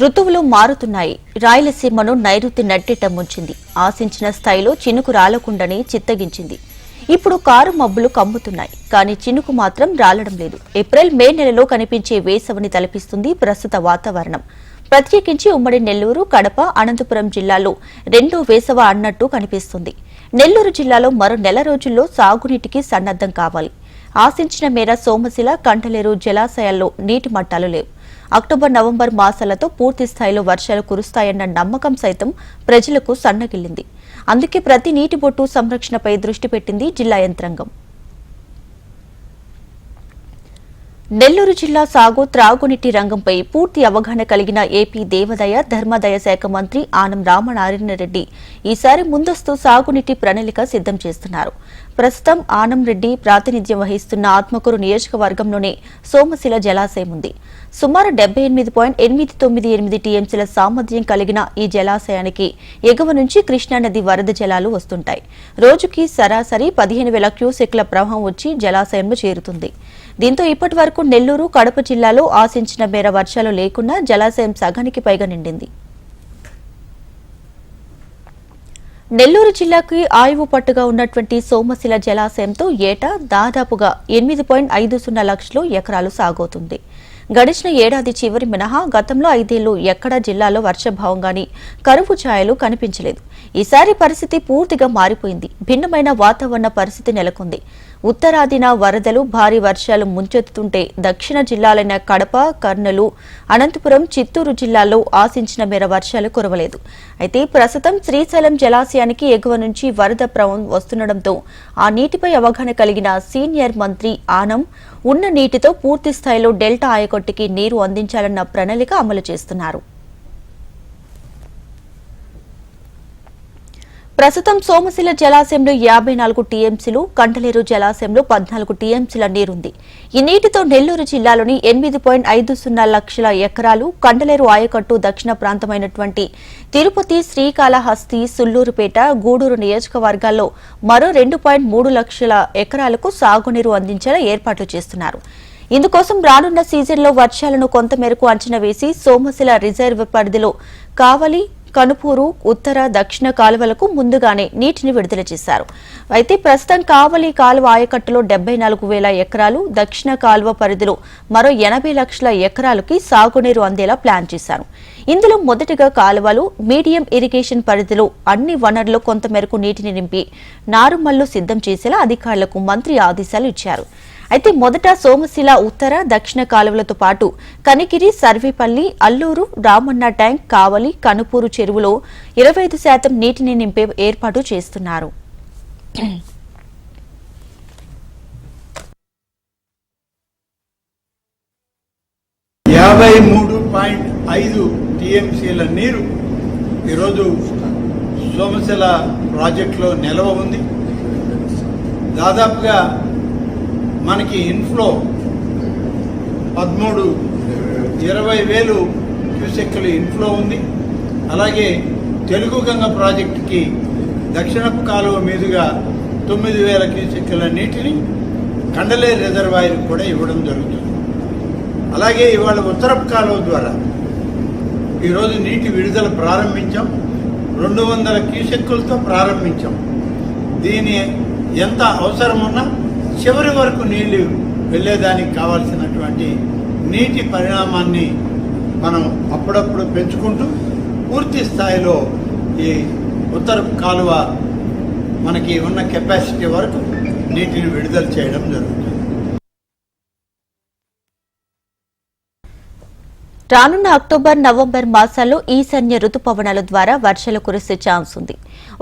ఋతువులు మారుతున్నాయి. రాయలసీమను నైరుతి నట్టెట్ట ముంచింది. ఆశించిన స్థాయిలో చినుకు రాలకుండానే చిత్తగించింది. ఇప్పుడు కారు మబ్బులు కమ్ముతున్నాయి. కానీ చినుకు మాత్రం రాలడం లేదు. ఏప్రిల్ మే నెలలో కనిపించే వేసవిని తలపిస్తుంది ప్రస్తుత వాతావరణం. ప్రత్యేకించి ఉమ్మడి నెల్లూరు కడప అనంతపురం జిల్లాలో రెండో వేసవ అన్నట్టు కనిపిస్తుంది. నెల్లూరు జిల్లాలో మరో నెల రోజుల్లో సాగునీటికి సన్నద్దం కావాలి. ఆశించిన మేర సోమశిల కంటలేరు జలాశయాల్లో నీటి మట్టాలు లేవు. అక్టోబర్ నవంబర్ మాసాలతో పూర్తి స్థాయిలో వర్షాలు కురుస్తాయన్న నమ్మకం సైతం ప్రజలకు సన్నగిల్లింది. అందుకే ప్రతి నీటి బొట్టు సంరక్షణపై దృష్టి పెట్టింది జిల్లా యంత్రాంగం. నెల్లూరు జిల్లా సాగు త్రాగునీటి రంగంపై పూర్తి అవగాహన కలిగిన ఏపీ దేవదయ ధర్మాదాయ శాఖ మంత్రి ఆనం రామనారాయణరెడ్డి ఈసారి ముందస్తు సాగునీటి ప్రణాళిక సిద్ధం చేస్తున్నారు. ప్రస్తుతం ఆనం రెడ్డి ప్రాతినిధ్యం వహిస్తున్న ఆత్మకూరు నియోజకవర్గంలోనే సోమశిల జలాశయం ఉంది. సుమారు డెబ్బై ఎనిమిది పాయింట్ ఎనిమిది తొమ్మిది ఎనిమిది టీఎంసీల సామర్థ్యం కలిగిన ఈ జలాశయానికి ఎగువ నుంచి కృష్ణానది వరద జలాలు వస్తుంటాయి. రోజుకి సరాసరి పదిహేను వేల క్యూసెక్ల ప్రవాహం వచ్చి జలాశయంలో చేరుతుంది. దీంతో ఇప్పటి వరకు నెల్లూరు కడప జిల్లాలో ఆశించిన మేర వర్షాలు లేకున్నా జలాశయం సగానికి పైగా నిండింది. నెల్లూరు జిల్లాకి ఆయువు పట్టుగా ఉన్నటువంటి సోమశిల జలాశయంతో ఏటా దాదాపుగా ఎనిమిది పాయింట్ ఐదు సున్నా లక్షలు ఎకరాలు సాగవుతుంది. గడిచిన ఏడాది చివరి మినహా గతంలో ఐదేళ్ళు ఎక్కడా జిల్లాలో వర్షభావం గాని కరువు ఛాయలు కనిపించలేదు. ఈసారి పరిస్థితి పూర్తిగా మారిపోయింది. భిన్నమైన వాతావరణ పరిస్థితి నెలకొంది. ఉత్తరాదిన వరదలు భారీ వర్షాలు ముంచెత్తుతుంటే దక్షిణ జిల్లాలైన కడప కర్నూలు అనంతపురం చిత్తూరు జిల్లాల్లో ఆశించిన మేర వర్షాలు కురవలేదు. అయితే ప్రస్తుతం శ్రీశైలం జలాశయానికి ఎగువ నుంచి వరద ప్రవం వస్తుండటంతో ఆ నీటిపై అవగాహన కలిగిన సీనియర్ మంత్రి ఆనం ఉన్న నీటితో పూర్తి స్థాయిలో డెల్టా ఆయకొట్టుకి నీరు అందించాలన్న ప్రణాళిక అమలు చేస్తున్నారు. ప్రస్తుతం సోమశిల జలాశయంలో యాభై నాలుగు టీఎంసీలు కంటలేరు జలాశయంలో పద్నాలుగు టీఎంసీల నీరుంది. ఈ నీటితో నెల్లూరు జిల్లాలోని ఎనిమిది పాయింట్ ఐదు సున్నా లక్షల ఎకరాలు కంటలేరు ఆయకట్టు దక్షిణ ప్రాంతమైనటువంటి తిరుపతి శ్రీకాళహస్తి సుల్లూరుపేట గూడూరు నియోజకవర్గాల్లో మరో రెండు పాయింట్ మూడు లక్షల ఎకరాలకు సాగునీరు అందించేలా ఏర్పాట్లు చేస్తున్నారు. ఇందుకోసం రానున్న సీజన్లో వర్షాలను కొంతమేరకు అంచనా వేసి సోమశిల రిజర్వ్ పరిధిలో కావలి కనుపూరు ఉత్తర దక్షిణ కాలువలకు ముందుగానే నీటిని విడుదల చేశారు. అయితే ప్రస్తుతం కావలి కాలువ ఆయకట్టులో డెబ్బై నాలుగు వేల ఎకరాలు దక్షిణ కాలువ పరిధిలో మరో ఎనభై లక్షల ఎకరాలకి సాగునీరు అందేలా ప్లాన్ చేశారు. ఇందులో మొదటిగా కాలువలు మీడియం ఇరిగేషన్ పరిధిలో అన్ని వనరులు కొంతమేరకు నీటిని నింపి నారుమల్లు సిద్ధం చేసేలా అధికారులకు మంత్రి ఆదేశాలు ఇచ్చారు. అయితే మొదట సోమశిల ఉత్తర దక్షిణ కాలువలతో పాటు కనికిరి సర్వేపల్లి అల్లూరు రామన్న ట్యాంక్ కావలి కనుపూరు చెరువులో ఇరవై ఐదు శాతం నీటిని నింపే ఏర్పాటు చేస్తున్నారు. యాభై మూడు పాయింట్ ఐదు టీఎంసీల నీరు ఈరోజు సోమశిల ప్రాజెక్టులో నిల్వ ఉంది. దాదాపుగా మనకి ఇన్ఫ్లో పదమూడు ఇరవై వేలు క్యూసెక్కులు ఇన్ఫ్లో ఉంది. అలాగే తెలుగు గంగ ప్రాజెక్టుకి దక్షిణపు కాలువ మీదుగా తొమ్మిది వేల క్యూసెక్కుల నీటిని కండలేరు రిజర్వాయర్ కూడా ఇవ్వడం జరుగుతుంది. అలాగే ఇవాళ ఉత్తరపు కాలువ ద్వారా ఈరోజు నీటి విడుదల ప్రారంభించాం. రెండు వందల క్యూసెక్కులతో ప్రారంభించాం. దీని ఎంత అవసరం ఉన్నా చివరి వరకు నీళ్ళు వెళ్ళేదానికి కావాల్సినటువంటి నీటి పరిణామాన్ని మనం అప్పుడప్పుడు పెంచుకుంటూ పూర్తి స్థాయిలో ఈ ఉత్తర కాలువ మనకి ఉన్న కెపాసిటీ వరకు నీటిని విడుదల చేయడం జరుగుతుంది. రానున్న అక్టోబర్ నవంబర్ మాసాల్లో ఈశాన్య రుతుపవనాల ద్వారా వర్షాలు కురిసే ఛాన్స్ ఉంది.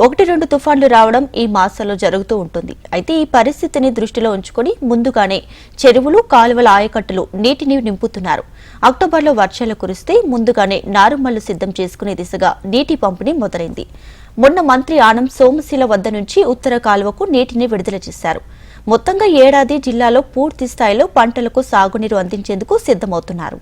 ఒకటి రెండు తుఫాన్లు రావడం ఈ మాసాల్లో జరుగుతూ ఉంటుంది. అయితే ఈ పరిస్థితిని దృష్టిలో ఉంచుకొని ముందుగానే చెరువులు కాలువల ఆయకట్టులు నీటిని నింపుతున్నారు. అక్టోబర్లో వర్షాలు కురిస్తే ముందుగానే నారుమల్లు సిద్ధం చేసుకునే దిశగా నీటి పంపిణీ మొదలైంది. మొన్న మంత్రి ఆనం సోమశిల వద్ద నుంచి ఉత్తర కాలువకు నీటిని విడుదల చేశారు. మొత్తంగా ఏడాది జిల్లాలో పూర్తి స్థాయిలో పంటలకు సాగునీరు అందించేందుకు సిద్దమవుతున్నారు